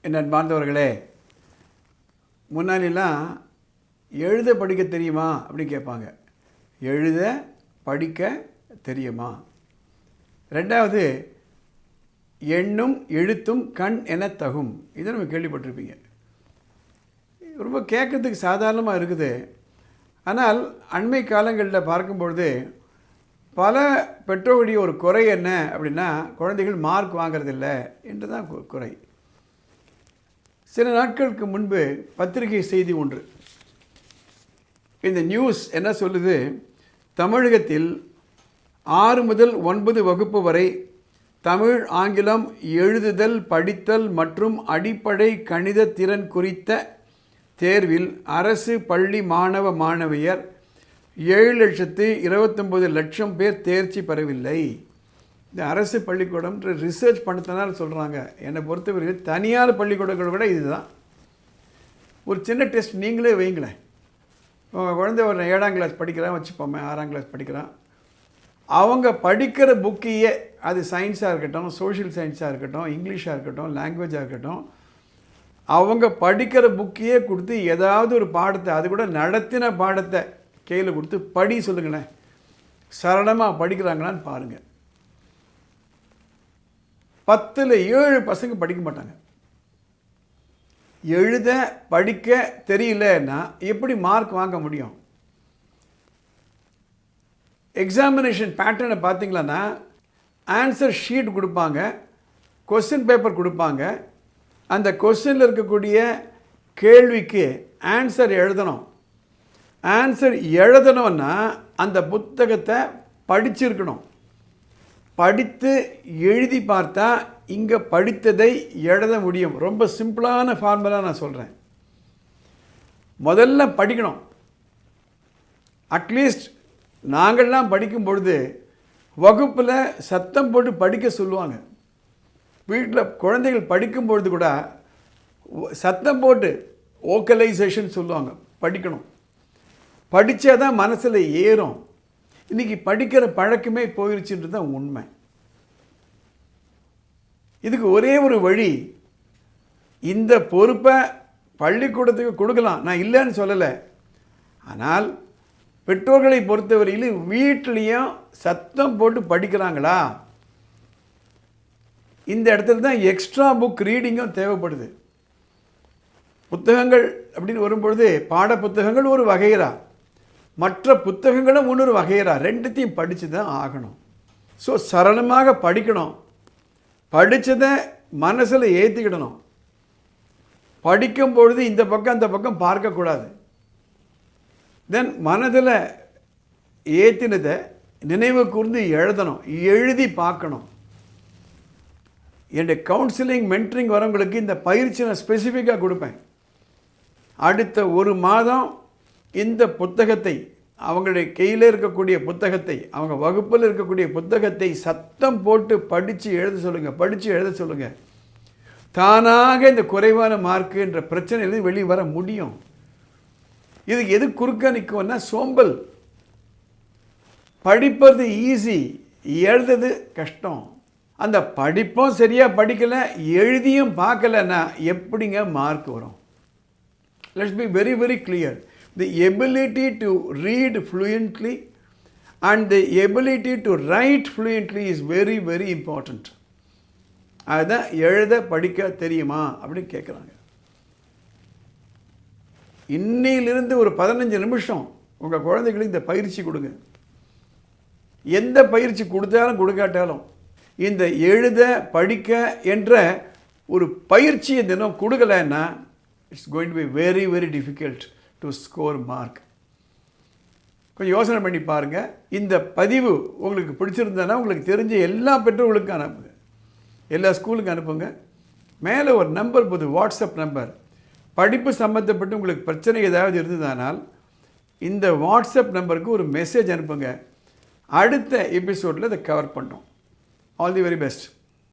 என் அன்பார்ந்தவர்களே முன்னாடிலாம் எழுத படிக்க தெரியுமா அப்படின்னு கேட்பாங்க. எழுத படிக்க தெரியுமா? ரெண்டாவது எண்ணும் எழுத்தும் கண் என தகும். இதை நம்ம கேள்விப்பட்டிருப்பீங்க. ரொம்ப கேட்கறதுக்கு சாதாரணமாக இருக்குது. ஆனால் அண்மை காலங்களில் பார்க்கும்பொழுது பல பெற்றோருடைய ஒரு குறை என்ன அப்படின்னா குழந்தைகள் மார்க் வாங்குறதில்ல என்று தான் குறை. சில நாட்களுக்கு முன்பு பத்திரிகை செய்தி ஒன்று. இந்த நியூஸ் என்ன சொல்லுது? தமிழகத்தில் ஆறு முதல் ஒன்பது வகுப்பு வரை தமிழ் ஆங்கிலம் எழுதுதல் படித்தல் மற்றும் அடிப்படை கணித திறன் குறித்த தேர்வில் அரசு பள்ளி மாணவ மாணவியர் ஏழு லட்சத்து இருபத்தொம்பது லட்சம் பேர் தேர்ச்சி பெறவில்லை. இந்த அரசு பள்ளிக்கூடம் ரிசர்ச் பண்ணதுனால சொல்கிறாங்க என்னை பொறுத்தவரைக்கும் தனியார் பள்ளிக்கூடங்கள் கூட இதுதான். ஒரு சின்ன டெஸ்ட் நீங்களே வைங்களேன். உங்கள் குழந்தை ஒரு ஏழாம் கிளாஸ் படிக்கிறான் வச்சுப்போமே ஆறாம் கிளாஸ் படிக்கிறான். அவங்க படிக்கிற புக்கையே அது சயின்ஸாக இருக்கட்டும் சோஷியல் சயின்ஸாக இருக்கட்டும் இங்கிலீஷாக இருக்கட்டும் லாங்குவேஜாக இருக்கட்டும் அவங்க படிக்கிற புக்கையே கொடுத்து ஏதாவது ஒரு பாடத்தை அது கூட நடத்தின பாடத்தை கையில் கொடுத்து படி சொல்லுங்களேன் சரளமாக படிக்கிறாங்களான்னு பாருங்கள் பத்தில் ஏழு பசங்க படிக்க மாட்டாங்க. எழுத படிக்க தெரியலன்னா எப்படி மார்க் வாங்க முடியும்? எக்ஸாமினேஷன் பேட்டர்னை பார்த்தீங்களன்னா ஆன்சர் ஷீட் கொடுப்பாங்க கொஸ்டின் பேப்பர் கொடுப்பாங்க. அந்த கொஸ்டினில் இருக்கக்கூடிய கேள்விக்கு ஆன்சர் எழுதணும். ஆன்சர் எழுதணும்னா அந்த புத்தகத்தை படிச்சிருக்கணும். படித்து எழுதி பார்த்தா இங்கே படித்ததை எழுத முடியும். ரொம்ப சிம்பிளான ஃபார்முலா நான் சொல்கிறேன் முதல்ல படிக்கணும். அட்லீஸ்ட் நாங்கள்லாம் படிக்கும் பொழுது வகுப்பில் சத்தம் போட்டு படிக்க சொல்லுவாங்க. வீட்டில் குழந்தைகள் படிக்கும் பொழுது கூட சத்தம் போட்டு ஓக்கலைசேஷன் சொல்லுவாங்க. படிக்கணும். படித்தா தான் மனசில் ஏறும். இன்றைக்கி படிக்கிற பழக்கமே போயிருச்சுன்றது தான் உண்மை. இதுக்கு ஒரே ஒரு வழி இந்த பொறுப்பை பள்ளிக்கூடத்துக்கு கொடுக்கலாம். நான் இல்லைன்னு சொல்லலை. ஆனால் பெற்றோர்களை பொறுத்தவரையில் வீட்லேயும் சத்தம் போட்டு படிக்கிறாங்களா? இந்த இடத்துல தான் எக்ஸ்ட்ரா புக் ரீடிங்கும் தேவைப்படுது. புத்தகங்கள் அப்படின்னு வரும்பொழுது பாட புத்தகங்கள் ஒரு வகைரா. மற்ற புத்தகங்களும் இன்னொரு வகைரா ரெண்டுத்தையும் படித்து தான் ஆகணும். ஸோ சரளமாக படிக்கணும். படித்ததை மனசில் ஏற்றிக்கிடணும் படிக்கும் பொழுது இந்த பக்கம் அந்த பக்கம் பார்க்கக்கூடாது. தென் மனதில் ஏற்றினதை நினைவு கூர்ந்து எழுதணும். எழுதி பார்க்கணும். என்னுடைய கவுன்சிலிங் மென்ட்ரிங் வரவங்களுக்கு இந்த பயிற்சி நான் ஸ்பெசிஃபிக்காக கொடுப்பேன். அடுத்த ஒரு மாதம் இந்த புத்தகத்தை அவங்களுடைய கையில் இருக்கக்கூடிய புத்தகத்தை அவங்க வகுப்பில் இருக்கக்கூடிய புத்தகத்தை சத்தம் போட்டு படித்து எழுத சொல்லுங்கள் படித்து எழுத சொல்லுங்கள் தானாக இந்த குறைவான மார்க்கு என்ற பிரச்சனையிலிருந்து வெளியே வர முடியும். இதுக்கு எது குறுக்க நிற்கும்னா சோம்பல். படிப்பது ஈஸி எழுதுறது கஷ்டம். அந்த படிப்பும் சரியாக படிக்கலை எழுதியும் பார்க்கலன்னா எப்படிங்க மார்க் வரும்? Let's be very very clear the ability to read fluently and the ability to write fluently is very very important. அதுதான் எழுத படிக்க தெரியுமா அப்படின்னு கேட்குறாங்க இன்னையிலிருந்து ஒரு பதினஞ்சு நிமிஷம் உங்கள் குழந்தைகளுக்கு இந்த பயிற்சி கொடுங்க. எந்த பயிற்சி கொடுத்தாலும் கொடுக்காட்டாலும் இந்த எழுத படிக்க என்ற ஒரு பயிற்சியை தினம் கொடுக்கலைன்னா it's going to be very very difficult to score mark கொஞ்சம் யோசனை பண்ணி பாருங்கள் இந்த பதிவு உங்களுக்கு பிடிச்சிருந்ததுன்னா உங்களுக்கு தெரிஞ்ச எல்லா பெற்றோர்களுக்கும் அனுப்புங்க. எல்லா ஸ்கூலுக்கும் அனுப்புங்க. மேலே ஒரு நம்பர் போது வாட்ஸ்அப் நம்பர். படிப்பு சம்மந்தப்பட்டு உங்களுக்கு பிரச்சனை ஏதாவது இருந்ததானால் இந்த வாட்ஸ்அப் நம்பருக்கு ஒரு மெசேஜ் அனுப்புங்க. அடுத்த எபிசோடில் இதை கவர் பண்ணோம். All the very best